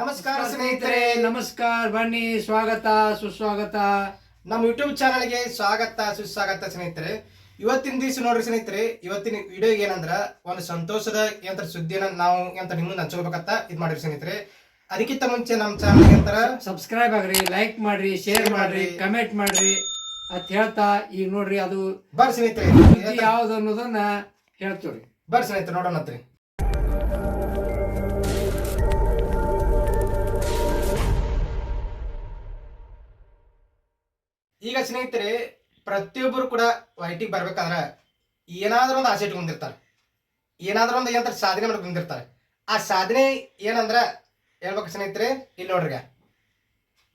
ನಮಸ್ಕಾರ ಸ್ನೇಹಿತರೆ. ನಮಸ್ಕಾರ ಬನ್ನಿ ಸ್ವಾಗತ ಸುಸ್ವಾಗತ. ನಮ್ಮ ಯೂಟ್ಯೂಬ್ ಚಾನಲ್ಗೆ ಸ್ವಾಗತ ಸುಸ್ವಾಗತ ಸ್ನೇಹಿತರೆ. ಇವತ್ತಿನ ದಿವಸ ನೋಡ್ರಿ ಸ್ನೇಹಿತರೆ ಇವತ್ತಿನ ವಿಡಿಯೋ ಏನಂದ್ರ ಒಂದು ಸಂತೋಷದ ಯಂತ್ರ ಸುದ್ದಿನ ನಾವು ಎಂತ ನಿಮ್ಮ ಮುಂದೆ ಹಂಚ್ಕೋಬೇಕಂತ ಇದ್ ಮಾಡಿರಿ ಸ್ನೇಹಿತರೆ. ಅದಕ್ಕಿಂತ ಮುಂಚೆ ನಮ್ಮ ಚಾನಲ್ ಯಂತ್ರ ಸಬ್ಸ್ಕ್ರೈಬ್ ಆಗ್ರಿ ಲೈಕ್ ಮಾಡ್ರಿ ಶೇರ್ ಮಾಡ್ರಿ. ಕಮೆಂಟ್ ಮಾಡ್ರಿ. ಅಂತ ಹೇಳ್ತಾ ಈಗ ನೋಡ್ರಿ ಅದು ಬರ್ ಸ್ನೇಹಿತರೆ. ಯಾವ್ದು ಅನ್ನೋದನ್ನ ಹೇಳ್ತೀವ್ರಿ. ಬರ್ ಸ್ನೇಹಿತರೆ ನೋಡೋಣತ್ರಿ. ಈಗ ಸ್ನೇಹಿತರೆ ಪ್ರತಿಯೊಬ್ಬರು ಕೂಡ ವೈಟಿಗೆ ಬರ್ಬೇಕಾದ್ರ ಏನಾದ್ರೂ ಒಂದು ಆಸೆ ಇಟ್ಕೊಂಡಿರ್ತಾರೆ. ಏನಾದ್ರೂ ಒಂದು ಯಂತ್ರ ಸಾಧನೆ ಮಾಡ್ಕೊಂಡಿರ್ತಾರೆ ಬಂದಿರ್ತಾರೆ ಆ ಸಾಧನೆ ಏನಂದ್ರೆ ಹೇಳ್ಬೇಕು ಸ್ನೇಹಿತರೆ ಇಲ್ಲಿ ನೋಡ್ರಿ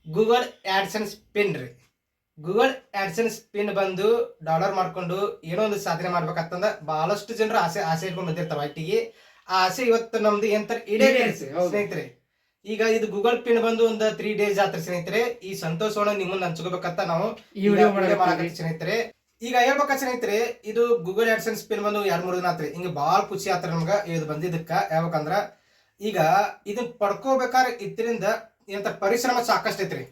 ಗೂಗಲ್ ಆಡ್ಸೆನ್ಸ್ ಪಿನ್ ರೀ. ಗೂಗಲ್ ಆಡ್ಸೆನ್ಸ್ ಪಿನ್ ಬಂದು ಡಾಲರ್ ಮಾಡ್ಕೊಂಡು ಏನೋ ಒಂದು ಸಾಧನೆ ಮಾಡ್ಬೇಕಂತಂದ ಬಹಳಷ್ಟು ಜನರು ಆಸೆ ಆಸೆ ಇಟ್ಕೊಂಡು ಬಂದಿರ್ತಾರೆ ವೈಟಿಗೆ. ಆ ಆಸೆ ಇವತ್ತು ನಮ್ದು ಏನಂತಾರೆ ಇಡೇ ಈಡೇರಿಸಿ. ಸ್ನೇಹಿತರೆ. ಈಗ ಇದು ಗೂಗಲ್ ಪಿನ್ ಬಂದು ಒಂದ್ ತ್ರೀ ಡೇಸ್ ಜಾತ್ರೆ ಸ್ನೇಹಿತರೆ ಈ ಸಂತೋಷವನ್ನ ನಿಮ್ಮನ್ನ ಹಂಚ್ಕೋಬೇಕಂತ ನಾವು ಈ ವಿಡಿಯೋ ಮಾಡಕತ್ತೀವಿ ಸ್ನೇಹಿತರೆ. ಈಗ ಹೇಳ್ಬೇಕ ಸ್ನೇಹಿತರೆ ಇದು ಗೂಗಲ್ ಆಡ್ಸನ್ಸ್ ಪಿನ್ ಬಂದು ಎರಡ್ ಮೂರು ದಿನ ಆತ್ರಿ. ಹಿಂಗ ಬಾಳ ಖುಷಿ ಆತ್ರ ನಮ್ಗ ಇದು ಬಂದಿದ್ದಕ್ಕ. ಯಾವಕಂದ್ರ ಈಗ ಇದನ್ನ ಪಡ್ಕೋಬೇಕಾದ್ರೆ ಇದರಿಂದ ಎಂತ ಪರಿಶ್ರಮ ಸಾಕಷ್ಟು ಐತ್ರಿ.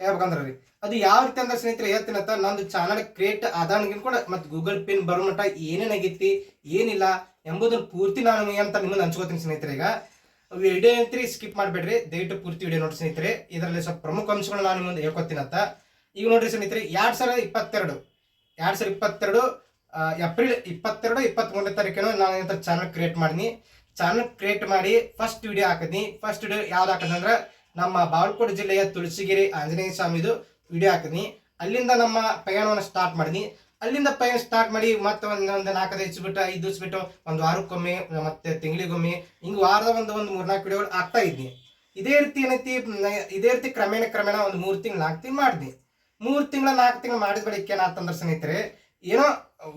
ಹೇಳ್ಬೇಕಂದ್ರ ರೀ. ಅದು ಯಾವ ರೀತಿ ಅಂದ್ರೆ ಸ್ನೇಹಿತರೆ ಹೇಳ್ತೀನಂತ ನಂದು ಚಾನಲ್ ಕ್ರಿಯೇಟ್ ಆದಾನಿಗಿನ್ ಕೂಡ ಮತ್ತೆ ಗೂಗಲ್ ಪಿನ್ ಬರೋ ಮಟ್ಟ ಏನೇನಾಗೈತಿ ಏನಿಲ್ಲ ಎಂಬುದನ್ನ ಪೂರ್ತಿ ನಾನು ಅಂತ ನಿಮ್ಮನ್ನ ಹಂಚ್ಕೋತೀನಿ ಸ್ನೇಹಿತರೆ ಈಗ. ವಿಡಿಯೋ ಅಂತ್ರಿ ಸ್ಕಿಪ್ ಮಾಡಬೇಡ್ರಿ. ದಯವಿಟ್ಟು ಪೂರ್ತಿ ವಿಡಿಯೋ ನೋಡಿ ಸ್ನೇಹಿತರೆ. ಇದರಲ್ಲಿ ಸ್ವಲ್ಪ ಪ್ರಮುಖ ಅಂಶಗಳು ನಾನು ಮುಂದೆ ಹೇಳ್ಕೊತೀನಿ ಅಂತ. ಈಗ ನೋಡ್ರಿ ಸ್ನೇಹಿತರೆ, ಎರಡ್ ಸಾವಿರದ ಇಪ್ಪತ್ತೆರಡು, ಎರಡ್ ಸಾವಿರದ ಇಪ್ಪತ್ತೆರಡು ಏಪ್ರಿಲ್ ಇಪ್ಪತ್ತೆರಡು, ಇಪ್ಪತ್ತ್ಮೂರನೇ ತಾರೀಕೇನು ನಾನು ಇಂಥ ಚಾನಲ್ ಕ್ರಿಯೇಟ್ ಮಾಡಿನಿ. ಚಾನಲ್ ಕ್ರಿಯೇಟ್ ಮಾಡಿ ಫಸ್ಟ್ ವಿಡಿಯೋ ಹಾಕಿದ್ನಿ. ಫಸ್ಟ್ ವಿಡಿಯೋ ಯಾವ್ದು ಹಾಕದಂದ್ರೆ ನಮ್ಮ ಬಾಗಲಕೋಟೆ ಜಿಲ್ಲೆಯ ತುಳಸಿಗಿರಿ ಆಂಜನೇಯ ಸ್ವಾಮಿದು ವಿಡಿಯೋ ಹಾಕಿದ್ನಿ. ಅಲ್ಲಿಂದ ನಮ್ಮ ಪ್ರಯಾಣವನ್ನು ಸ್ಟಾರ್ಟ್ ಮಾಡಿದ್ನಿ. ಅಲ್ಲಿಂದ ಪಯಣ ಸ್ಟಾರ್ಟ್ ಮಾಡಿ ಮತ್ತೆ ಒಂದು ಒಂದು ನಾಲ್ಕೈದು ದಿವಸ ಬಿಟ್ಟು ಐದು ದಿವಸ ಬಿಟ್ಟು ಒಂದು ವಾರಕ್ಕೊಮ್ಮೆ ಮತ್ತೆ ತಿಂಗಳಿಗೊಮ್ಮೆ ಹಿಂಗೆ ವಾರದ ಒಂದು ಒಂದು ಮೂರ್ನಾಲ್ಕು ವಿಡಿಯೋಗಳು ಆಗ್ತಾ ಇದ್ನಿ. ಇದೇ ರೀತಿ ಏನೈತಿ ಇದೇ ರೀತಿ ಕ್ರಮೇಣ ಕ್ರಮೇಣ ಒಂದು ಮೂರು ತಿಂಗಳು ನಾಲ್ಕು ತಿಂಗಳು ಮಾಡಿದ್ನಿ ಮೂರು ತಿಂಗಳ ನಾಲ್ಕು ತಿಂಗಳು ಮಾಡಿದ ಬಳಿಕ ಏನಾತಂದ್ರೆ ಸ್ನೇಹಿತರೆ ಏನೋ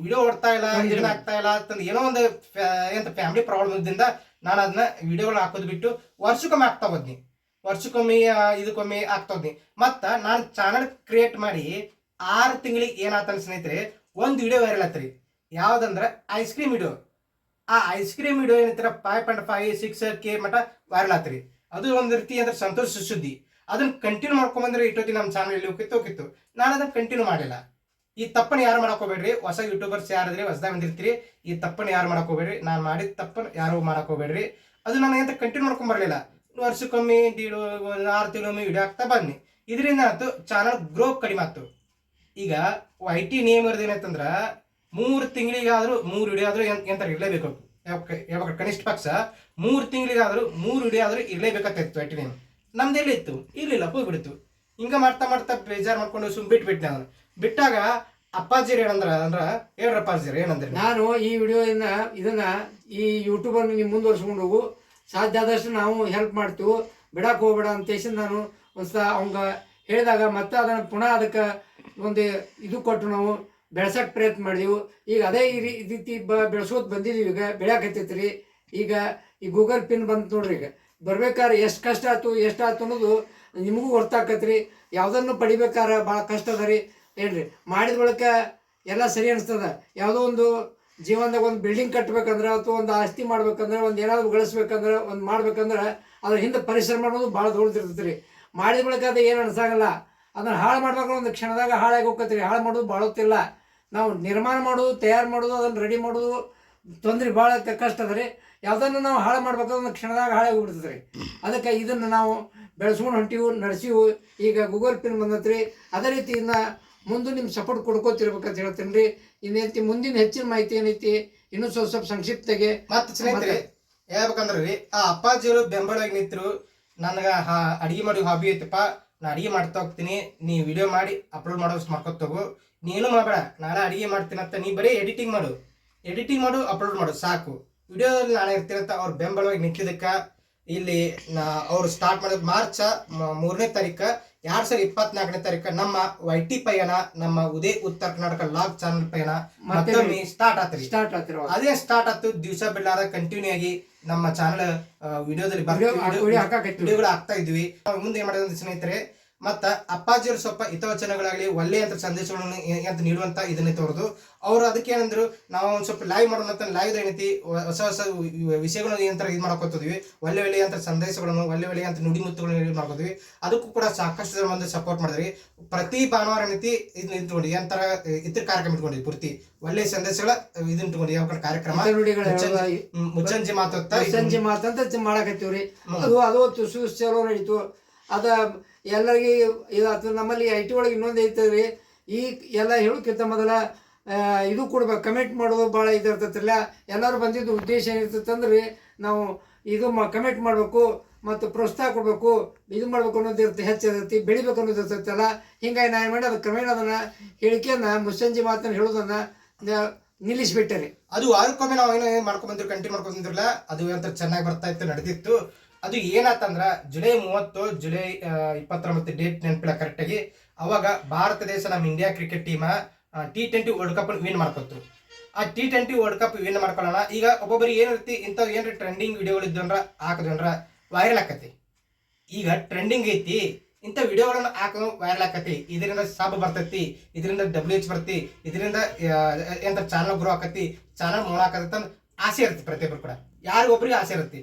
ವಿಡಿಯೋ ಓಡ್ತಾ ಇಲ್ಲ ಆಗ್ತಾ ಇಲ್ಲ ಅಂತಂದು ಏನೋ ಒಂದು ಎಂತ ಫ್ಯಾಮಿಲಿ ಪ್ರಾಬ್ಲಮ್ ಇದ್ದಿಂದ ನಾನು ಅದನ್ನ ವಿಡಿಯೋಗಳು ಹಾಕೋದು ಬಿಟ್ಟು ವರ್ಷಕ್ಕೊಮ್ಮೆ ಆಗ್ತಾ ಹೋದ್ನಿ. ವರ್ಷಕ್ಕೊಮ್ಮೆ ಇದಕ್ಕೊಮ್ಮೆ ಆಗ್ತಾ ಹೋದ್ನಿ. ಮತ್ತು ನಾನು ಚಾನಲ್ ಕ್ರಿಯೇಟ್ ಮಾಡಿ ಆರು ತಿಂಗಳಿಗೆ ಏನಾತನ ಸ್ನೇಹಿತರೆ, ಒಂದು ವಿಡಿಯೋ ವೈರಲ್ ಆತ್ರಿ. ಯಾವ್ದಂದ್ರೆ ಐಸ್ ಕ್ರೀಮ್ ವಿಡಿಯೋ ಆ ಐಸ್ ಕ್ರೀಮ್ ವಿಡಿಯೋ ಏನಂತಾರ five point five six K ಮಟ ವೈರಲ್ ಆತ್ರಿ. ಅದು ಒಂದು ರೀತಿ ಅಂದ್ರೆ ಸಂತೋಷ ಸುದ್ದಿ. ಅದನ್ನ ಕಂಟಿನ್ಯೂ ಮಾಡ್ಕೊಂಬಂದ್ರೆ ಇಟ್ಟೋತಿ ನಮ್ಮ ಚಾನಲ್ ಇಲ್ಲಿ ಹೋಗಿತ್ತು ಹೋಗಿತ್ತು ನಾನು ಅದನ್ನ ಕಂಟಿನ್ಯೂ ಮಾಡಿಲ್ಲ. ಈ ತಪ್ಪನ್ನು ಯಾರು ಮಾಡಕ್ ಹೋಗ್ಬೇಡ್ರಿ ಹೊಸ ಯೂಟ್ಯೂಬರ್ಸ್ ಯಾರಿದ್ರಿ ಹೊಸದಾಗ ಬಂದಿರ್ತೀರಿ? ಈ ತಪ್ಪನ್ನು ಯಾರು ಮಾಡಕ್ ಹೋಗ್ಬೇಡ್ರಿ ನಾನು ಮಾಡಿದ ತಪ್ಪನ್ನು ಯಾರು ಮಾಡಕ್ ಹೋಗ್ಬೇಡ್ರಿ ಅದು ನಾನು ಎಂತ ಕಂಟಿನ್ಯೂ ಮಾಡ್ಕೊಂಡ್ ಬರಲಿಲ್ಲ. ವರ್ಷಕ್ಕೊಮ್ಮೆ ಆರು ತಿಂಗಳೊಮ್ಮೆ ವಿಡಿಯೋ ಹಾಕ್ತಾ ಬನ್ನಿ. ಇದರಿಂದ ಆಯ್ತು ಚಾನಲ್ ಗ್ರೋ ಕಡಿಮೆ ಆಯ್ತು. ಈಗ ಐ ಟಿ ಇರೋದು ಏನಾಯ್ತಂದ್ರೆ ಮೂರು ತಿಂಗಳಿಗಾದ್ರೂ ಮೂರು ಆದ್ರೂ ಎಂತ ಇರಲೇಬೇಕು ಯಾವಾಗ ಕನಿಷ್ಠ ಪಕ್ಷ ಮೂರು ತಿಂಗಳಿಗಾದ್ರೂ ಮೂರು ವಿಡಿಯೋ ಆದ್ರೂ ಇರಲೇಬೇಕಾಗ್ತಿತ್ತು ಐ ಟಿ ನೇಮ್ ನಮ್ದು ಎಲ್ಲಿ ಇತ್ತು? ಇರ್ಲಿಲ್ಲ, ಹೋಗ್ಬಿಡ್ತು. ಹಿಂಗೆ ಮಾಡ್ತಾ ಮಾಡ್ತಾ ಬೇಜಾರ್ ಮಾಡ್ಕೊಂಡು ಸುಮ್ ಬಿಟ್ಬಿಟ್ಟೆ ನಾನು. ಬಿಟ್ಟಾಗ ಅಪ್ಪಾಜಿರು ಏನಂದ್ರ ಅಂದ್ರ ಹೇಳ್ರ ಅಪ್ಪಾಜಿರ್, ಏನಂದ್ರೆ? ನಾನು ಈ ವಿಡಿಯೋದಿಂದ ಇದನ್ನ ಈ ಯೂಟ್ಯೂಬ್ ಅನ್ನು ನೀವು ಮುಂದುವರ್ಸ್ಕೊಂಡು ಹೋಗು. ಸಾಧ್ಯ ಆದಷ್ಟು ನಾವು ಹೆಲ್ಪ್ ಮಾಡ್ತೀವಿ. ಬಿಡಕ್ಕೆ ಹೋಗ್ಬೇಡ ಅಂತ ನಾನು ಒಂದ್ಸಲ ಅವಂಗ ಹೇಳಿದಾಗ ಮತ್ತೆ ಅದನ್ನು ಪುನಃ ಅದಕ್ಕೆ ಒಂದು ಇದು ಕೊಟ್ಟು ನಾವು ಬೆಳೆಸಕ್ಕೆ ಪ್ರಯತ್ನ ಮಾಡಿದೆವು. ಈಗ ಅದೇ ಈ ರೀ- ರೀತಿ ಬ ಬೆಳೆಸೋದು ಬಂದಿದ್ದೀವಿ ಈಗ, ಬೆಳ್ಯಾಕತ್ತೈತ್ರಿ. ಈಗ ಈ ಗೂಗಲ್ ಪಿನ್ ಬಂತು ನೋಡ್ರಿ ಈಗ. ಬರ್ಬೇಕಾದ್ರೆ ಎಷ್ಟು ಕಷ್ಟ ಆಯ್ತು ಎಷ್ಟು ಆಯ್ತು ಅನ್ನೋದು ನಿಮಗೂ ಗೊತ್ತಾಕತ್ರಿ. ಯಾವುದನ್ನು ಪಡಿಬೇಕಾದ್ರೆ ಭಾಳ ಕಷ್ಟ ಅದ ರೀ. ಏನ್ರಿ, ಮಾಡಿದ ಬಳಿಕ ಎಲ್ಲ ಸರಿ ಅನಿಸ್ತದ. ಯಾವುದೋ ಒಂದು ಜೀವನದಾಗ ಒಂದು ಬಿಲ್ಡಿಂಗ್ ಕಟ್ಟಬೇಕಂದ್ರೆ ಅಥವಾ ಒಂದು ಆಸ್ತಿ ಮಾಡ್ಬೇಕಂದ್ರೆ, ಒಂದು ಏನಾದರೂ ಗಳಿಸ್ಬೇಕಂದ್ರೆ ಒಂದು ಮಾಡ್ಬೇಕಂದ್ರೆ ಅದ್ರ ಹಿಂದೆ ಪರಿಶ್ರಮ ಅನ್ನೋದು ಭಾಳ ದೊಡ್ಡದಿರ್ತೈತೆ ರೀ ಮಾಡಿದ ಬಳಿಕ ಅದು ಏನು ಅನ್ಸಾಗಲ್ಲ. ಅದನ್ನು ಹಾಳು ಮಾಡ್ಬೇಕು ಒಂದು ಕ್ಷಣದಾಗ ಹಾಳಾಗಿ ಹೋಗ್ತೈತಿ ಹಾಳು ಮಾಡೋದು ಭಾಳ ಹೊತ್ತಿಲ್ಲ. ನಾವು ನಿರ್ಮಾಣ ಮಾಡೋದು ತಯಾರು ಮಾಡೋದು ಅದನ್ನು ರೆಡಿ ಮಾಡೋದು ತೊಂದರೆ ಭಾಳ ಕಷ್ಟ ಅದ ರೀ. ಯಾವುದನ್ನು ನಾವು ಹಾಳು ಮಾಡ್ಬೇಕು ಒಂದು ಕ್ಷಣದಾಗ ಹಾಳಾಗಿ ಹೋಗ್ಬಿಡ್ತದೆ ರೀ. ಅದಕ್ಕೆ ಇದನ್ನು ನಾವು ಬೆಳೆಸ್ಕೊಂಡು ಹೊಂಟಿವು ನಡೆಸಿವು. ಈಗ ಗೂಗಲ್ ಪಿನ್ ಬಂದತ್ರಿ. ಅದೇ ರೀತಿಯಿಂದ ಮುಂದೆ ನಿಮ್ಮ ಸಪೋರ್ಟ್ ಕೊಡ್ಕೋತಿರ್ಬೇಕಂತ ಹೇಳ್ತೀನಿ ರೀ. ಇನ್ನೈತಿ ಮುಂದಿನ ಹೆಚ್ಚಿನ ಮಾಹಿತಿ ಏನೈತಿ ಇನ್ನೂ ಸ್ವಲ್ಪ ಸ್ವಲ್ಪ ಸಂಕ್ಷಿಪ್ತಗೆ ಮತ್ತೆ ಹೇಳ್ಬೇಕಂದ್ರೆ ರೀ ಆ ಅಪ್ಪಾಜಿಯವರು ಬೆಂಬಲ ನಿಂತರು. ನನಗ ಅಡಿಗೆ ಮಾಡಿ ಹಾಬಿ ಐತಪ್ಪ ನಾನು ಅಡಿಗೆ ಮಾಡ್ತಾ ಹೋಗ್ತೀನಿ, ನೀ ವಿಡಿಯೋ ಮಾಡಿ ಅಪ್ಲೋಡ್ ಮಾಡೋಷ್ಟು ಮಾಡ್ಕೊತ ಹೋಗು. ನೀನು ಮಾಡಬೇಡ ನಾನು ಅಡಿಗೆ ಮಾಡ್ತೀನಿ ಅಂತ ನೀ ಬರೀ ಎಡಿಟಿಂಗ್ ಮಾಡು. ಎಡಿಟಿಂಗ್ ಮಾಡು ಅಪ್ಲೋಡ್ ಮಾಡು, ಸಾಕು. ವಿಡಿಯೋದಲ್ಲಿ ನಾನು ಇರ್ತೀನಿ ಅಂತ ಅವ್ರು ಬೆಂಬಲವಾಗಿ ನಿಂತಿದ್ದಕ್ಕೆ, ಇಲ್ಲಿ ನಾ ಅವರು ಸ್ಟಾರ್ಟ್ ಮಾಡೋದು ಮಾರ್ಚ ಮೂರನೇ ತಾರೀಕ. ಎರಡ್ ಸಾವಿರದ ಇಪ್ಪತ್ನಾಲ್ಕನೇ ತಾರೀಕು ನಮ್ಮ ವೈಟಿ ಪಯಣ ನಮ್ಮ ಉದಯ ಉತ್ತರ ಕರ್ನಾಟಕ ಲಾಗ್ ಚಾನಲ್ ಪಯಣ ಮತ್ತೊಮ್ಮೆ ಸ್ಟಾರ್ಟ್ ಆತ್ರಿ. ಸ್ಟಾರ್ಟ್ ಆಗ್ತಿರೋ ಅದೇ ಸ್ಟಾರ್ಟ್ ಆತು ದಿವಸ ಬಿಡಲಾರ ಕಂಟಿನ್ಯೂ ಆಗಿ ನಮ್ಮ ಚಾನಲ್ ವಿಡಿಯೋದಲ್ಲಿ ಬರ್ತೀವಿ. ವಿಡಿಯೋಗಳು ಆಗ್ತಾ ಇದ್ವಿ. ಮುಂದೆ ಏನ್ ಮಾಡಿದ್ರೆ ಸ್ನೇಹಿತರೆ ಮತ್ತ ಅಪ್ಪಾಜಿಯವ್ರ ಸ್ವಲ್ಪ ಹಿತವಚನಗಳಾಗಲಿ ಒಳ್ಳೆ ಅಂತ ಸಂದೇಶಗಳನ್ನು ಅಂತ ನೀಡುವಂತ ಇದನ್ನೇ ತೋರದು. ಅವ್ರು ಅದಕ್ಕೆ ಏನಂದ್ರು ನಾವು ಒಂದ್ ಸ್ವಲ್ಪ ಲೈವ್ ಮಾಡೋಣ ಅಂತ ಲೈವ್ ಏನೈತಿ ಹೊಸ ಹೊಸ ವಿಷಯಗಳನ್ನು ಏನಂತ ಇದು ಮಾಡ್ಕೋತೀವಿ ಒಳ್ಳೆ ಒಳ್ಳೆ ಅಂತ ಸಂದೇಶಗಳನ್ನು ಒಳ್ಳೆ ಒಳ್ಳೆ ಅಂತ ನುಡಿಮುತ್ತುಗಳನ್ನ ಇದು ಮಾಡ್ಕೋತೀವಿ ಅದಕ್ಕೂ ಕೂಡ ಸಾಕಷ್ಟು ಜನ ಒಂದು ಸಪೋರ್ಟ್ ಮಾಡಿದ್ರಿ. ಪ್ರತಿ ಭಾನುವಾರ ಏನೈತಿ ಇದನ್ನ ಇಟ್ಕೊಂಡು ಏನಂತರ ಇತರ ಕಾರ್ಯಕ್ರಮ ಇಟ್ಕೊಂಡಿ ಪೂರ್ತಿ. ಒಳ್ಳೆ ಸಂದೇಶಗಳ ಇದನ್ನ ಇಟ್ಕೊಂಡು ಯಾವ ಕಾರ್ಯಕ್ರಮ? ಹಿತ ಮಾತು ಮುಚ್ಚಂಜಿ- ಮುಚ್ಚಂಜಿ ಸಂಜೆ ಮಾತಂತ ಮಾಡಕತ್ತೀವ್ರಿ. ಅದು ಅದು ತುಸು ಚಲೋ ನಡೀತು. ಅದ ಎಲ್ಲರಿಗೆ ಇದು ನಮ್ಮಲ್ಲಿ ಐ ಟಿ ಒಳಗೆ ಇನ್ನೊಂದು ಐತದ್ರಿ. ಈ ಎಲ್ಲ ಹೇಳೋಕ್ಕಿಂತ ಮೊದಲ ಇದು ಕೊಡ್ಬೇಕು. ಕಮೆಂಟ್ ಮಾಡೋದು ಭಾಳ ಇದಿರ್ತೈತಿಲ್ಲ ಎಲ್ಲರೂ ಬಂದಿದ್ದು ಉದ್ದೇಶ ಏನಿರ್ತೈತಂದ್ರೆ, ನಾವು ಇದು ಮ ಕಮೆಂಟ್ ಮಾಡಬೇಕು ಮತ್ತು ಪ್ರೋತ್ಸಾಹ ಕೊಡಬೇಕು. ಇದು ಮಾಡ್ಬೇಕು ಅನ್ನೋದು ಇರುತ್ತೆ. ಹೆಚ್ಚಿರ್ತೈತಿ ಬೆಳಿಬೇಕು ಅನ್ನೋದು ಇರ್ತೈತಲ್ಲ ಹಿಂಗಾಗಿ ನಾನು ಏನು ಮಾಡಿ ಅದು ಕ್ರಮೇಣ ಅದನ್ನು ಹೇಳಿಕೆಯನ್ನು ಮುಸ್ಸಂಜೆ ಮಾತನ್ನು ಹೇಳೋದನ್ನು ನಿಲ್ಲಿಸಿಬಿಟ್ಟೆ ಅದು ವಾರಕ್ಕೊಮ್ಮೆ ನಾವು ಏನೋ ಏನ್ ಕಂಟಿನ್ಯೂ ಮಾಡ್ಕೊಂಡ್ ಅದು ಅಂತ ಚೆನ್ನಾಗಿ ಬರ್ತಾ ಇತ್ತು, ನಡೆದಿತ್ತು. ಅದು ಏನಾತಂದ್ರ ಜುಲೈ ಮೂವತ್ತು, ಜುಲೈ ಇಪ್ಪತ್ತೊಂಬತ್ತು ಡೇಟ್ ನೆನಪಿಲ್ಲ ಕರೆಕ್ಟಾಗಿ ಅವಾಗ ಭಾರತ ದೇಶ ನಮ್ಮ India cricket team T twenty world cup win ಮಾಡ್ಕೊತ್ರು ಆ T twenty world cup win ಮಾಡ್ಕೊಳ್ಳೋಣ. ಈಗ ಒಬ್ಬೊಬ್ಬರಿಗೆ ಏನಿರ್ತಿ ಇಂಥವು ಏನ್ರಿ ಟ್ರೆಂಡಿಂಗ್ ವಿಡಿಯೋಗಳು ಇದ್ದಂದ್ರ ಹಾಕದ್ರ ವೈರಲ್ ಆಕತಿ. ಈಗ ಟ್ರೆಂಡಿಂಗ್ ಐತಿ, ಇಂಥ ವಿಡಿಯೋಗಳನ್ನು ಹಾಕೋ ವೈರಲ್ ಆಕತಿ. ಇದರಿಂದ ಸಬ್ ಬರ್ತೈತಿ, ಇದರಿಂದ ಡಬ್ಲ್ಯೂ ಎಚ್ ಬರ್ತಿ ಇದರಿಂದ ಎಂತ ಚಾನಲ್ ಗ್ರೋ ಆಕತಿ ಚಾನಲ್ ಮೂಲ ಆಕತಿ ಅಂತ ಆಸೆ ಇರುತ್ತೆ ಪ್ರತಿಯೊಬ್ಬರು ಕೂಡ. ಯಾರಿಗೊಬ್ಬರಿಗೆ ಆಸೆ ಇರುತ್ತೆ.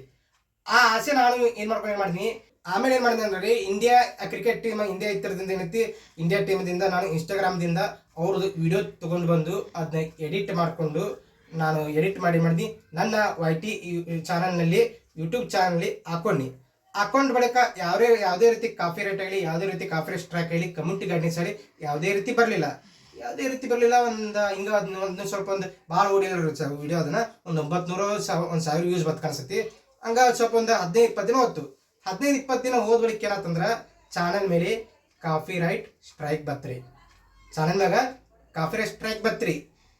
ಆ ಆಸೆ ನಾನು ಏನ್ ಮಾಡ್ಕೊಂಡು ಏನ್ ಮಾಡಿದ್ನಿ ಆಮೇಲೆ ಏನ್ ಮಾಡಿದೆ ಅಂದ್ರೆ ಇಂಡಿಯಾ ಕ್ರಿಕೆಟ್ ಟೀಮ್ ಇಂಡಿಯಾ ಇತ್ತರದಿಂದ ಏನೈತಿ? ಇಂಡಿಯಾ ಟೀಮ್ದಿಂದ ನಾನು ಇನ್ಸ್ಟಾಗ್ರಾಮ್ದಿಂದ ಅವ್ರದ್ದು ವಿಡಿಯೋ ತಗೊಂಡು ಬಂದು ಅದನ್ನ ಎಡಿಟ್ ಮಾಡಿಕೊಂಡು ನಾನು ಎಡಿಟ್ ಮಾಡಿ ಮಾಡಿದ್ನಿ ನನ್ನ ವೈ ಟಿ ಚಾನಲ್ನಲ್ಲಿ ಯೂಟ್ಯೂಬ್ ಚಾನಲ್ನಲ್ಲಿ ಹಾಕೊಂಡಿ. ಹಾಕೊಂಡ್ ಬಳಿಕ ಯಾವುದೇ ಯಾವುದೇ ರೀತಿ ಕಾಫಿ ರೇಟ್ ಆಗಲಿ ಯಾವುದೇ ರೀತಿ ಕಾಫಿ ಸ್ಟ್ರೈಕ್ ಆಗಲಿ ಕಮ್ಯುನಿಟಿ ಗೈಡ್ನೆಸ್ ಆಗಲಿ ಯಾವುದೇ ರೀತಿ ಬರಲಿಲ್ಲ. ಯಾವುದೇ ರೀತಿ ಬರಲಿಲ್ಲ, ಒಂದು ಹಿಂಗ ಅದನ್ನ ಒಂದು ಸ್ವಲ್ಪ ಒಂದು ಭಾಳ ಓಡಿರೋ ವಿಡಿಯೋ ಅದನ್ನ. ಒಂದು ಒಂಬತ್ನೂರು ಸಾವಿರ, ಒಂದು ಸಾವಿರ ವ್ಯೂಸ್ ಬತ್ ಕಾಣಿಸ್ತೈತಿ ಹಂಗ ಸ್ವಲ್ಪ ಒಂದು ಹದಿನೈದು ಇಪ್ಪತ್ತು ದಿನ ಹೊತ್ತು ಹದಿನೈದು ಇಪ್ಪತ್ತು ದಿನ ಹೋದ ಬಳಿಕ ಏನಾತಂದ್ರ ಚಾನಲ್ ಮೇಲೆ ಕಾಫಿ ರೈಟ್ ಸ್ಟ್ರೈಕ್ ಬತ್ರಿ. ಚಾನಲ್ದಾಗ ಕಾಫಿ ರೈಟ್ ಸ್ಟ್ರೈಕ್ ಬತ್ರಿ.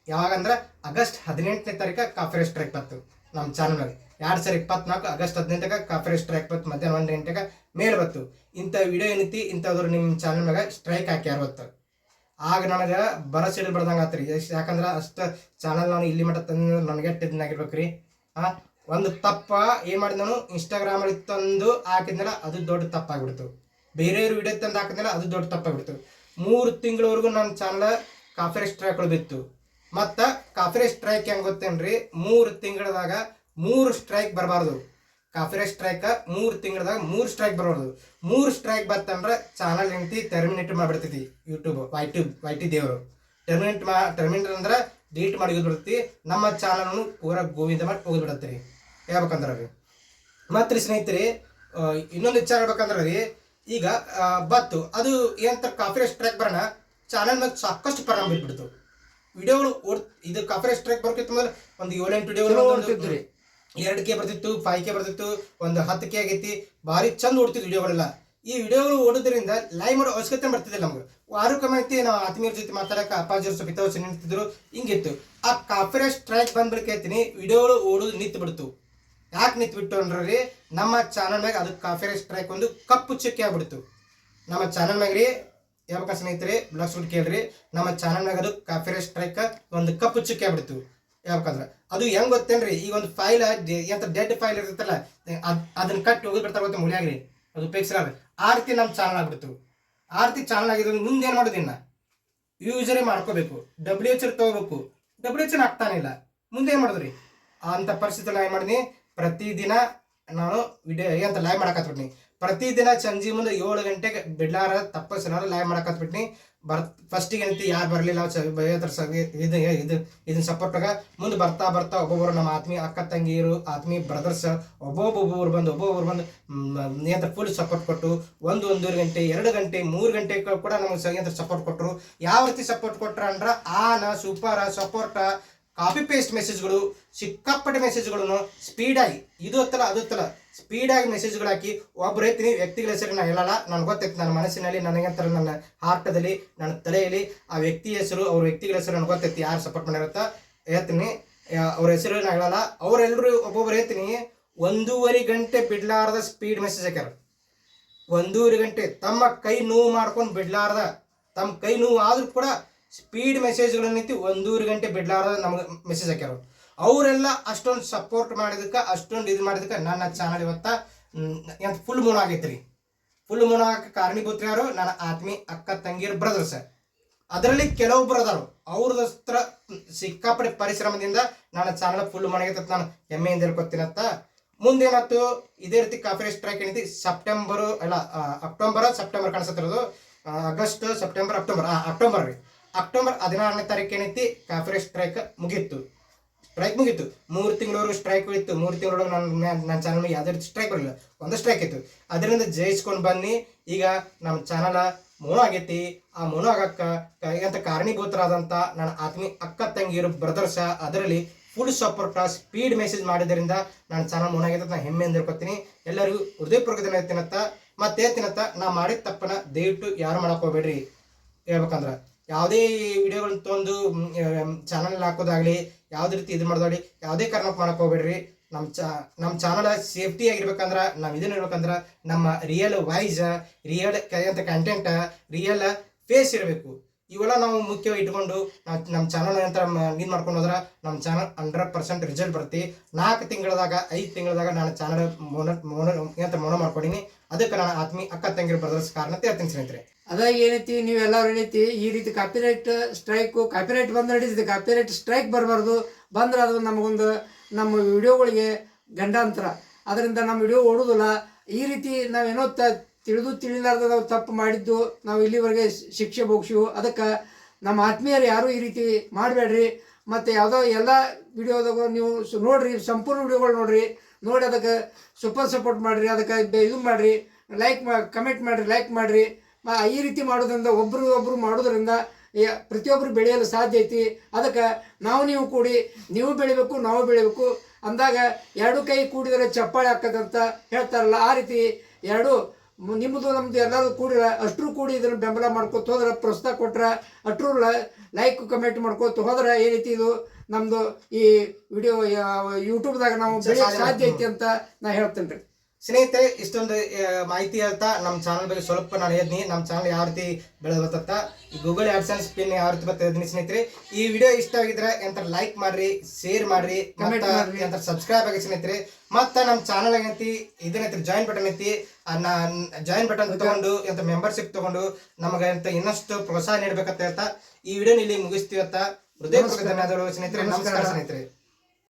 ಯಾವಾಗಂದ್ರೆ ಆಗಸ್ಟ್ ಹದಿನೆಂಟನೇ ತಾರೀಕ ಕಾಫಿ ರೈಟ್ ಸ್ಟ್ರೈಕ್ ಬತ್ತು ನಮ್ಮ ಚಾನಲ್ ಎರಡು ಸಾವಿರ ಇಪ್ಪತ್ನಾಲ್ಕು ಆಗಸ್ಟ್ ಹದಿನೆಂಟಾಗ ಕಾಫಿ ರೈಟ್ ಸ್ಟ್ರೈಕ್ ಬತ್ತು ಮಧ್ಯಾಹ್ನ ಒಂದು ಗಂಟೆಗೆ ಮೇಲೆ ಬತ್ತು ಇಂಥ ವಿಡಿಯೋ ಏನೈತಿ ಇಂಥದ್ರು ನಿಮ್ಮ ಚಾನಲ್ ಮ್ಯಾಗ ಸ್ಟ್ರೈಕ್ ಹಾಕ್ಯಾರ ಹೊತ್ತು. ಆಗ ನನಗೆ ಬರ ಸಿಡಿಲ್ ಆತ್ರಿ ಯಾಕಂದ್ರೆ ಅಷ್ಟು ಚಾನಲ್ ನಾನು ಇಲ್ಲಿ ಮಟ್ಟ ತಂದು ನನಗೆ ರೀ ಆ? ಒಂದು ತಪ್ಪ ಏನ್ ಮಾಡಿದ್ ನಾನು? ಇನ್ಸ್ಟಾಗ್ರಾಮ್ ಅಲ್ಲಿ ತಂದು ಹಾಕಿದ್ನಲ್ಲ, ಅದು ದೊಡ್ಡ ತಪ್ಪಾಗ್ಬಿಡ್ತು. ಬೇರೆಯವರು ವಿಡಿಯೋ ತಂದು ಹಾಕಿದ್ನಲ್ಲ, ಅದು ದೊಡ್ಡ ತಪ್ಪಾಗ್ಬಿಡ್ತು. ಮೂರು ತಿಂಗಳವರೆಗೂ ನನ್ನ ಚಾನಲ್ ಕಾಫಿ ಸ್ಟ್ರೈಕ್ಗಳು ಬಿತ್ತು. ಮತ್ತು ಕಾಫಿ ಸ್ಟ್ರೈಕ್ ಹೆಂಗ್ ಗೊತ್ತೇನ್ರಿ? ಮೂರು ತಿಂಗಳದಾಗ ಮೂರು ಸ್ಟ್ರೈಕ್ ಬರಬಾರ್ದು. ಕಾಫಿ ಸ್ಟ್ರೈಕ್ ಮೂರು ತಿಂಗಳದಾಗ ಮೂರು ಸ್ಟ್ರೈಕ್ ಬರಬಾರ್ದು. ಮೂರು ಸ್ಟ್ರೈಕ್ ಬತ್ತಂದ್ರೆ ಚಾನಲ್ ಹೆಂಗತಿ ಟರ್ಮಿನೇಟ್ ಮಾಡ್ಬಿಡ್ತೈತಿ ಯೂಟ್ಯೂಬ್ ವೈ ವೈಟಿ ದೇವರು. ಟರ್ಮಿನೇಟ್ ಮಾ ಟರ್ಮಿನೇಟ್ ಅಂದ್ರೆ ಡಿಲೀಟ್ ಮಾಡಿ ನಮ್ಮ ಚಾನಲ್ನು ಪೂರ ಗೋವಿಂದ ಮಾಡಿ ಹೋಗ್ಬಿಡತ್ರಿ. ಹೇಳ್ಬೇಕಂದ್ರೆ ರೀ ಮತ್ತೆ ರೀ ಸ್ನೇಹಿತರೆ ಇನ್ನೊಂದು ವಿಚಾರ ಹೇಳ್ಬೇಕಂದ್ರೆ ರೀ ಈಗ ಬತ್ತು ಅದು ಏನಂತ ಕಾಫಿ ಸ್ಟ್ರೈಕ್ ಬರೋಣ? ಚಾನಲ್ ಮೇಲೆ ಸಾಕಷ್ಟು ಪರಿಣಾಮ ಬಿಟ್ಬಿಡ್ತು ವಿಡಿಯೋಗಳು ಓಡ್ ಇದು ಕಾಫಿ ಸ್ಟ್ರೈಕ್ ಬರ್ಕಿತ್ತು ಅಂದ್ರೆ ಒಂದು ಏಳೆಂಟು ವಿಡಿಯೋಗಳು. ಎರಡು ಕೆ ಬರ್ತಿತ್ತು ಫೈವ್ ಕೆ ಬರ್ತಿತ್ತು ಒಂದು ಹತ್ತು ಕೆ ಆಗೈತಿ ಭಾರಿ ಚಂದ ಓಡ್ತಿತ್ತು ವಿಡಿಯೋಗಳೆಲ್ಲ. ಈ ವಿಡಿಯೋಗಳು ಓಡೋದ್ರಿಂದ ಲೈವ್ ಮಾಡೋ ಅವಶ್ಯಕತೆ ಬರ್ತಿದ್ದಿಲ್ಲ ನಮ್ಗೆ. ವಾರಕ್ಕೊಮ್ಮೆ ಐತಿ ನಾವು ಆತ್ಮೀಯರ ಜೊತೆ ಮಾತಾಡಕ್ಕೆ ಅಪ್ಪಾಜಿಯವ್ರ ಹಿತವಚನ ನಿಂತಿದ್ರು ಹಿಂಗಿತ್ತು. ಆ ಕಾಫಿ ಸ್ಟ್ರೈಕ್ ಬಂದ್ಬಿಡ್ಕೆ ಐತಿನಿ ವಿಡಿಯೋಗಳು ಓಡೋದು ನಿಂತು ಬಿಡ್ತು ಯಾಕೆ ನಿಂತು ಬಿಟ್ಟು ಅಂದ್ರೆ ನಮ್ಮ ಚಾನಲ್ ಮ್ಯಾಗ ಅದಕ್ಕೆ ಕಾಫಿ ಸ್ಟ್ರೈಕ್ ಒಂದು ಕಪ್ಪು ಚುಕ್ಕಿ ಆಗ್ಬಿಡ್ತು. ನಮ್ಮ ಚಾನಲ್ ಮ್ಯಾಗ ರೀ ಯಾವಾಗ ಸ್ನೇಹಿತರೆ ಬ್ಲಾಗ್ ಬಿಟ್ಟು ಕೇಳ್ರಿ, ನಮ್ಮ ಚಾನಲ್ ಮ್ಯಾಗ ಅದು ಕಾಫಿ ಸ್ಟ್ರೈಕ್ ಒಂದು ಕಪ್ಪು ಚುಕ್ಕಿ ಆಗ್ಬಿಡ್ತು. ಯಾಕಂದ್ರೆ ಅದು ಹೆಂಗ್ ಗೊತ್ತೇನ್ರಿ, ಈಗ ಒಂದು ಫೈಲ್ ಎಂತ ಡೆಡ್ ಫೈಲ್ ಇರ್ತೈತಲ್ಲ, ಅದ್ ಅದನ್ನ ಕಟ್ಟಿ ಹೋಗಿ ಬರ್ತಾ ಗೊತ್ತ ಮುಳಿಯಾಗ್ರಿ ಅದು ಉಪಯೋಗಿಸ್ಲಾರ ಆರ್ತಿ ರೀತಿ ನಮ್ಮ ಚಾನಲ್ ಆಗ್ಬಿಡ್ತು. ಆರ್ತಿ ರೀತಿ ಚಾನಲ್ ಆಗಿದ್ರೆ ಮುಂದೆ ಏನ್ ಮಾಡೋದು ಇನ್ನ? ಯೂಸರೇ ಮಾಡ್ಕೋಬೇಕು ಡಬ್ಲ್ಯೂ ಎಚ್ ತಗೋಬೇಕು. ಡಬ್ಲ್ಯೂ ಎಚ್ ಆಗ್ತಾನೆ ಇಲ್ಲ. ಮುಂದೆ ಏನ್ ಮಾಡಿದ್ರಿ? ಅಂತ ಪರಿಸ್ಥಿತಿ ಏನ್ ಮಾಡಿದ್ನಿ ಪ್ರತಿದಿನ ನಾನು ವಿಡಿಯೋ ಅಂತ ಲೈವ್ ಮಾಡಕತ್ಬಿಟ್ನಿ. ಪ್ರತಿದಿನ ಸಂಜೆ ಮುಂದೆ ಏಳು ಗಂಟೆಗೆ ಬಿಡ್ಲಾರ ತಪ್ಪಸ್ಲಾರ ಲೈವ್ ಮಾಡಕತ್ಬಿಟ್ನಿ. ಬರ್ ಫಸ್ಟಿಗೆ ಅಂತ ಯಾರು ಬರಲಿಲ್ಲ ಇದು ಇದು ಇದನ್ನ ಸಪೋರ್ಟಾಗ ಮುಂದೆ ಬರ್ತಾ ಬರ್ತಾ ಒಬ್ಬೊಬ್ಬರು ನಮ್ಮ ಆತ್ಮೀಯ ಅಕ್ಕ ತಂಗಿಯರು, ಆತ್ಮೀಯ ಬ್ರದರ್ಸ್ ಒಬ್ಬೊಬ್ಬೊಬ್ಬರು ಬಂದು ಒಬ್ಬೊಬ್ಬರು ಬಂದು ನಿಯಂತ್ರ ಫುಲ್ ಸಪೋರ್ಟ್ ಕೊಟ್ಟು ಒಂದು ಒಂದೂವರೆ ಗಂಟೆ, ಎರಡು ಗಂಟೆ, ಮೂರು ಗಂಟೆ ಕೂಡ ನಮಗೆ ಸಂಗೀತ ಸಪೋರ್ಟ್ ಕೊಟ್ಟರು ಯಾವ ರೀತಿ ಸಪೋರ್ಟ್ ಕೊಟ್ರ ಅಂದ್ರೆ ಆನ ಸೂಪರ ಸಪೋರ್ಟ ಕಾಪಿ ಪೇಸ್ಟ್ ಮೆಸೇಜ್ಗಳು ಸಿಕ್ಕಾಪಟ್ಟೆ ಮೆಸೇಜ್ಗಳನ್ನು ಸ್ಪೀಡಾಗಿ ಇದು ಹತ್ತಲ್ಲ, ಅದು ಹತ್ತಲ್ಲ ಸ್ಪೀಡಾಗಿ ಮೆಸೇಜ್ಗಳು ಹಾಕಿ ಒಬ್ಬ ರೈತನಿ ವ್ಯಕ್ತಿಗಳ ಹೆಸರು ನಾನು ಹೇಳಲ್ಲ, ನನಗೆ ಗೊತ್ತೈತೆ ನನ್ನ ಮನಸ್ಸಿನಲ್ಲಿ ನನಗಂತರ ನನ್ನ ಹಾರ್ಟದಲ್ಲಿ ನನ್ನ ತಲೆಯಲ್ಲಿ ಆ ವ್ಯಕ್ತಿ ಹೆಸರು, ಅವ್ರ ವ್ಯಕ್ತಿಗಳ ಹೆಸರು ನನಗೆ ಗೊತ್ತೈತಿ ಯಾರು ಸಪೋರ್ಟ್ ಮಾಡಿರುತ್ತಾ? ಹೇಳ್ತೀನಿ ಅವ್ರ ಹೆಸರು ನಾನು ಹೇಳಲ್ಲ ಅವರೆಲ್ಲರೂ ಒಬ್ಬೊಬ್ರು ಹೇಳ್ತೀನಿ, ಒಂದೂವರೆ ಗಂಟೆ ಬಿಡ್ಲಾರ್ದ ಸ್ಪೀಡ್ ಮೆಸೇಜ್ ಹಾಕ್ಯಾರ. ಒಂದೂವರೆ ಗಂಟೆ ತಮ್ಮ ಕೈ ನೋವು ಮಾಡ್ಕೊಂಡು ಬಿಡ್ಲಾರ್ದ, ತಮ್ಮ ಕೈ ನೋವು ಆದರೂ ಕೂಡ ಸ್ಪೀಡ್ ಮೆಸೇಜ್ಗಳನ್ನೈತಿ ಒಂದೂವರೆ ಗಂಟೆ ಬಿಡ್ಲಾರ್ದ ನಮ್ಗೆ ಮೆಸೇಜ್ ಹಾಕ್ಯಾರ ಅವರೆಲ್ಲ ಅಷ್ಟೊಂದು ಸಪೋರ್ಟ್ ಮಾಡಿದಕ್ಕೆ ಅಷ್ಟೊಂದು ಇದು ಮಾಡಿದಕ್ಕೆ ನನ್ನ ಚಾನಲ್ ಇವತ್ತ ಫುಲ್ ಮೂನ್ ಆಗೈತ್ರಿ. ಫುಲ್ ಮೂನ್ ಆಗಕ್ಕೆ ಕಾರಣೀಭೂತ ಯಾರು? ನನ್ನ ಆತ್ಮಿ ಅಕ್ಕ ತಂಗಿಯರ್ ಬ್ರದರ್ಸ್ ಅದರಲ್ಲಿ ಕೆಲವೊಬ್ರು ಅದಾರು. ಅವ್ರದಸ್ತ್ರ ಸಿಕ್ಕಾಪಟ್ಟೆ ಪರಿಶ್ರಮದಿಂದ ನನ್ನ ಚಾನಲ್ ಫುಲ್ ಮಾಡಕ್ಕೆ ನಾನು ಹೆಮ್ಮೆಯಿಂದ ಹೇಳ್ಕೊತೀನತ್ತ ಮುಂದೇನಾಯ್ತು? ಇದೇ ರೀತಿ ಕಾಫಿ ಸ್ಟ್ರೈಕ್ ಏನೈತಿ ಸೆಪ್ಟೆಂಬರ್ ಅಲ್ಲ ಅಕ್ಟೋಬರ್ ಸೆಪ್ಟೆಂಬರ್ ಕಾಣಿಸ್ತಿರೋದು ಆ, ಆಗಸ್ಟ್ ಸೆಪ್ಟೆಂಬರ್ ಅಕ್ಟೋಬರ್ ಅಕ್ಟೋಬರ್ ರೀ. ಅಕ್ಟೋಬರ್ ಹದಿನಾರನೇ ತಾರೀಕು ಏನೈತಿ? ಕಾಫ್ರೆ ಸ್ಟ್ರೈಕ್ ಮುಗೀತು. ಸ್ಟ್ರೈಕ್ ಮುಗೀತು. ಮೂರು ತಿಂಗಳವರೆಗೂ ಸ್ಟ್ರೈಕ್ ಇತ್ತು ಮೂರು ತಿಂಗಳೊಳಗೆ ನನ್ನ ನನ್ನ ಚಾನಲ್ ಯಾವುದೇ ಸ್ಟ್ರೈಕ್ ಬರಲಿಲ್ಲ. ಒಂದು ಸ್ಟ್ರೈಕ್ ಇತ್ತು. ಅದರಿಂದ ಜಯಿಸ್ಕೊಂಡು ಬನ್ನಿ. ಈಗ ನಮ್ಮ ಚಾನಲ ಮೋನು ಆಗೈತಿ. ಆ ಮೋನು ಆಗಕ್ಕ ಅಂತ ಕಾರಣೀಭೂತರಾದಂಥ ನನ್ನ ಆತ್ಮೀಯ ಅಕ್ಕ ತಂಗಿಯರು ಬ್ರದರ್ಸ ಅದರಲ್ಲಿ ಫುಲ್ ಸಪೋರ್ಟ್ ಸ್ಪೀಡ್ ಮೆಸೇಜ್ ಮಾಡಿದ್ರಿಂದ ನನ್ನ ಚಾನಲ್ ಮೋನ ಆಗೈತೆ ನಾನು ಹೆಮ್ಮೆಯಿಂದ ಹೇಳ್ಕೊತೀನಿ ಎಲ್ಲರಿಗೂ ಹೃದಯಪೂರ್ವಕ ತಿನ್ನತ್ತ ಮತ್ತೆ ತಿನ್ನತ್ತ, ನಾ ಮಾಡಿದ ತಪ್ಪನ ದಯವಿಟ್ಟು ಯಾರು ಮಾಡಕ್ಕೆ ಹೋಗ್ಬೇಡ್ರಿ. ಹೇಳ್ಬೇಕಂದ್ರ ಯಾವುದೇ ವಿಡಿಯೋಗಳನ್ನ ತೊಂದು ಚಾನಲ್ ಹಾಕೋದಾಗ್ಲಿ, ಯಾವುದೇ ರೀತಿ ಇದು ಮಾಡೋದಾಗ್ಲಿ, ಯಾವುದೇ ಕಾರಣಕ್ಕೆ ಮಾಡಕ್ಕೆ ಹೋಗ್ಬೇಡ್ರಿ. ನಮ್ಮ ಚಾ ನಮ್ಮ ಚಾನಲ್ ಸೇಫ್ಟಿ ಆಗಿರ್ಬೇಕಂದ್ರೆ, ನಾವು ಇದನ್ನ ಇರ್ಬೇಕಂದ್ರೆ ನಮ್ಮ ರಿಯಲ್ ವಾಯ್ಸ್ ರಿಯಲ್ ಅಂತ ಕಂಟೆಂಟ್ ರಿಯಲ್ ಫೇಸ್ ಇರಬೇಕು. ಇವೆಲ್ಲ ನಾವು ಮುಖ್ಯವಾಗಿ ಇಟ್ಕೊಂಡು ನಾವು ನಮ್ಮ ಚಾನಲ್ ನಂತರ ಇದು ಮಾಡ್ಕೊಂಡು ಹೋದ್ರೆ ನಮ್ಮ ಚಾನಲ್ ಹಂಡ್ರೆಡ್ ಪರ್ಸೆಂಟ್ ರಿಸಲ್ಟ್ ಬರ್ತಿ ನಾಲ್ಕು ತಿಂಗಳದಾಗ, ಐದು ತಿಂಗಳದಾಗ ನಾನು ಚಾನಲ್ ಮೋನ ಮೋನ ಅಂತ ಮೋನ ಮಾಡ್ಕೊಂಡಿನಿ. ಅದಕ್ಕೆ ನಾನು ಆತ್ಮಿ ಅಕ್ಕ ತಂಗಿರ ಬ್ರದರ್ಸ್ ಕಾರಣ ಹೇಳ್ತೀನಿ ಸ್ನೇಹಿತರೆ. ಅದಾಗ ಏನೈತಿ, ನೀವೆಲ್ಲರೂ ಏನೈತಿ, ಈ ರೀತಿ ಕಾಪಿರೈಟ್ ಸ್ಟ್ರೈಕು ಕಾಪಿರೈಟ್ ಬಂದ್ರೆ ನಡೀತದೆ ಕಾಪಿರೈಟ್ ಸ್ಟ್ರೈಕ್ ಬರಬಾರ್ದು. ಬಂದ್ರೆ ಅದು ನಮಗೊಂದು ನಮ್ಮ ವಿಡಿಯೋಗಳಿಗೆ ಗಂಡಾಂತರ. ಅದರಿಂದ ನಮ್ಮ ವಿಡಿಯೋ ಓಡೋದಿಲ್ಲ. ಈ ರೀತಿ ನಾವೇನೋ ತ ತಿಳಿದು ತಿಳಿಲಾರ್ದ ನಾವು ತಪ್ಪು ಮಾಡಿದ್ದು, ನಾವು ಇಲ್ಲಿವರೆಗೆ ಶಿಕ್ಷೆ ಭೋಗಿಸಿವು. ಅದಕ್ಕೆ ನಮ್ಮ ಆತ್ಮೀಯರು ಯಾರೂ ಈ ರೀತಿ ಮಾಡಬೇಡ್ರಿ. ಮತ್ತು ಯಾವುದೋ ಎಲ್ಲ ವಿಡಿಯೋದಾಗ ನೀವು ನೋಡ್ರಿ, ಸಂಪೂರ್ಣ ವಿಡಿಯೋಗಳು ನೋಡಿರಿ. ನೋಡಿ ಅದಕ್ಕೆ ಸೂಪರ್ ಸಪೋರ್ಟ್ ಮಾಡಿರಿ, ಅದಕ್ಕೆ ಇದು ಮಾಡಿರಿ. ಲೈಕ್ ಮಾ ಕಮೆಂಟ್ ಮಾಡಿರಿ ಲೈಕ್ ಮಾಡಿರಿ. ಈ ರೀತಿ ಮಾಡೋದ್ರಿಂದ ಒಬ್ಬರು ಒಬ್ಬರು ಮಾಡೋದ್ರಿಂದ ಪ್ರತಿಯೊಬ್ಬರು ಬೆಳೆಯಲು ಸಾಧ್ಯ ಐತಿ. ಅದಕ್ಕೆ ನಾವು ನೀವು ಕೂಡಿ, ನೀವು ಬೆಳಿಬೇಕು, ನಾವು ಬೆಳಿಬೇಕು. ಅಂದಾಗ ಎರಡು ಕೈ ಕೂಡಿದರೆ ಚಪ್ಪಾಳೆ ಹಾಕದಂತ ಹೇಳ್ತಾರಲ್ಲ, ಆ ರೀತಿ ಎರಡು ನಿಮ್ಮದು ನಮ್ದು ಎಲ್ಲರೂ ಕೂಡಿರ ಅಷ್ಟರು ಕೂಡಿ ಇದನ್ನು ಬೆಂಬಲ ಮಾಡ್ಕೊತ ಹೋದ್ರೆ ಪ್ರೋತ್ಸಾಹ ಕೊಟ್ರ ಅಷ್ಟರು ಲೈಕ್ ಕಮೆಂಟ್ ಮಾಡ್ಕೊತ ಹೋದ್ರೆ ರೀತಿ ಇದು ನಮ್ಮದು ಈ ವಿಡಿಯೋ ಯೂಟ್ಯೂಬ್ದಾಗ ನಾವು ಬೆಳೆಯಕ್ಕೆ ಸಾಧ್ಯ ಐತಿ ಅಂತ ನಾ ಹೇಳ್ತೇನೆ ರೀ ಸ್ನೇಹಿತರೆ ಇಷ್ಟೊಂದು ಮಾಹಿತಿ ಹೇಳ್ತಾ ನಮ್ಮ ಚಾನಲ್ ಬಗ್ಗೆ ಸ್ವಲ್ಪ ನಾನು ಹೇಳಿದ್ನಿ ನಮ್ಮ ಚಾನಲ್ ಯಾವ ರೀತಿ ಬೆಳೆದು ಬರ್ತತ್ತ ಗೂಗಲ್ ಆಡ್ಸನ್ಸ್ ಪಿನ್ ಯಾವ ರೀತಿ ಬರ್ತದೆ ಹೇಳ್ತೀನಿ ಸ್ನೇಹಿತರೆ. ಈ ವಿಡಿಯೋ ಇಷ್ಟ ಆಗಿದ್ರೆ ಎಂತ ಲೈಕ್ ಮಾಡ್ರಿ ಶೇರ್ ಮಾಡ್ರಿ. ಎಂತ ಸಬ್ಸ್ಕ್ರೈಬ್ ಆಗಿ ಸ್ನೇಹಿತರೆ. ಮತ್ತ ನಮ್ಮ ಚಾನಲ್ ಏನೈತಿ ಇದನ್ನ ಜಾಯಿನ್ ಬಟನ್ ಐತಿ ಜಾಯಿನ್ ಬಟನ್ ತಗೊಂಡು ಎಂತ ಮೆಂಬರ್ಶಿಪ್ ತಗೊಂಡು ನಮಗೆ ಎಂತ ಇನ್ನಷ್ಟು ಪ್ರೋತ್ಸಾಹ ನೀಡ್ಬೇಕಂತ ಹೇಳ್ತಾ ಈ ವಿಡಿಯೋ ಇಲ್ಲಿ ಮುಗಿಸ್ತೀವತ್ತ ಹೃದಯಪೂರ್ವಕ ಧನ್ಯವಾದಗಳು ಸ್ನೇಹಿತರೆ. ನಮಸ್ಕಾರ. ಸ್ನೇಹಿತರೆ.